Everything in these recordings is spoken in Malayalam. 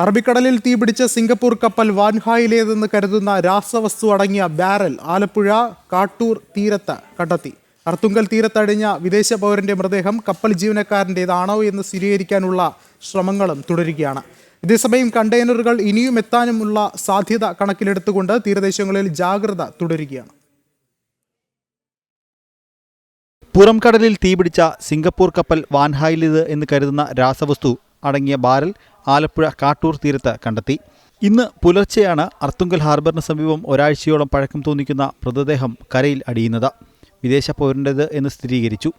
അറബിക്കടലിൽ തീപിടിച്ച സിംഗപ്പൂർ കപ്പൽ വാൻഹായിലേതെന്ന് കരുതുന്ന രാസവസ്തു അടങ്ങിയ ബാരൽ ആലപ്പുഴ കാട്ടൂർ തീരത്ത് കണ്ടെത്തി. അർത്തുങ്കൽ തീരത്തടിഞ്ഞ വിദേശ പൗരന്റെ മൃതദേഹം കപ്പൽ ജീവനക്കാരന്റേതാണോ എന്ന് സ്ഥിരീകരിക്കാനുള്ള ശ്രമങ്ങളും തുടരുകയാണ്. ഇതേസമയം കണ്ടെയ്നറുകൾ ഇനിയും എത്താനുമുള്ള സാധ്യത കണക്കിലെടുത്തുകൊണ്ട് തീരദേശങ്ങളിൽ ജാഗ്രത തുടരുകയാണ്. പുറംകടലിൽ തീപിടിച്ച സിംഗപ്പൂർ കപ്പൽ വാൻഹായിലിത് എന്ന് കരുതുന്ന രാസവസ്തു അടങ്ങിയ ബാരൽ ആലപ്പുഴ കാട്ടൂർ തീരത്ത് കണ്ടെത്തി. ഇന്ന് പുലർച്ചെയാണ് അർത്തുങ്കൽ ഹാർബറിന് സമീപം ഒരാഴ്ചയോളം പഴക്കം തോന്നിക്കുന്ന മൃതദേഹം കരയിൽ അടിയുന്നത്. വിദേശ പൗരന്റേത് എന്ന് സ്ഥിരീകരിച്ചു.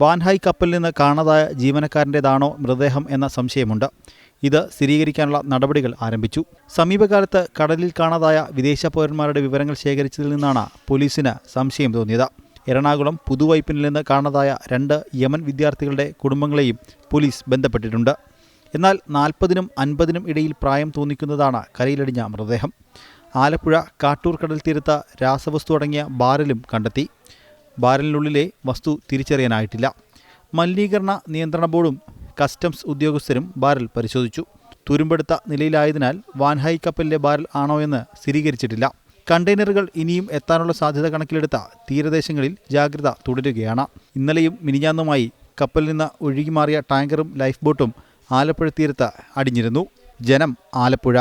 വാൻഹായ് കപ്പലിൽ നിന്ന് കാണാതായ ജീവനക്കാരന്റേതാണോ മൃതദേഹം എന്ന സംശയമുണ്ട്. ഇത് സ്ഥിരീകരിക്കാനുള്ള നടപടികൾ ആരംഭിച്ചു. സമീപകാലത്ത് കടലിൽ കാണാതായ വിദേശ പൗരന്മാരുടെ വിവരങ്ങൾ ശേഖരിച്ചതിൽ നിന്നാണ് പോലീസിന് സംശയം തോന്നിയത്. എറണാകുളം പുതുവൈപ്പിനിൽ നിന്ന് കാണാതായ രണ്ട് യമൻ വിദ്യാർത്ഥികളുടെ കുടുംബങ്ങളെയും പോലീസ് ബന്ധപ്പെട്ടിട്ടുണ്ട്. എന്നാൽ നാൽപ്പതിനും അൻപതിനും ഇടയിൽ പ്രായം തോന്നിക്കുന്നതാണ് കരയിലടിഞ്ഞ മൃതദേഹം. ആലപ്പുഴ കാട്ടൂർ കടൽ തീരത്ത രാസവസ്തു അടങ്ങിയ ബാരലും കണ്ടെത്തി. ബാരലിനുള്ളിലെ വസ്തു തിരിച്ചറിയാനായിട്ടില്ല. മലിനീകരണ നിയന്ത്രണ ബോർഡും കസ്റ്റംസ് ഉദ്യോഗസ്ഥരും ബാരൽ പരിശോധിച്ചു. തുരുമ്പെടുത്ത നിലയിലായതിനാൽ വാൻഹായി കപ്പലിലെ ബാരൽ ആണോ എന്ന് സ്ഥിരീകരിച്ചിട്ടില്ല. കണ്ടെയ്നറുകൾ ഇനിയും എത്താനുള്ള സാധ്യത കണക്കിലെടുത്ത തീരദേശങ്ങളിൽ ജാഗ്രത തുടരുകയാണ്. ഇന്നലെയും മിനിഞ്ഞാന്നുമായി കപ്പലിൽ നിന്ന് ഒഴുകിമാറിയ ടാങ്കറും ലൈഫ് ബോട്ടും ആലപ്പുഴ തീരത്ത് അടിഞ്ഞിരുന്നു. ജനം ആലപ്പുഴ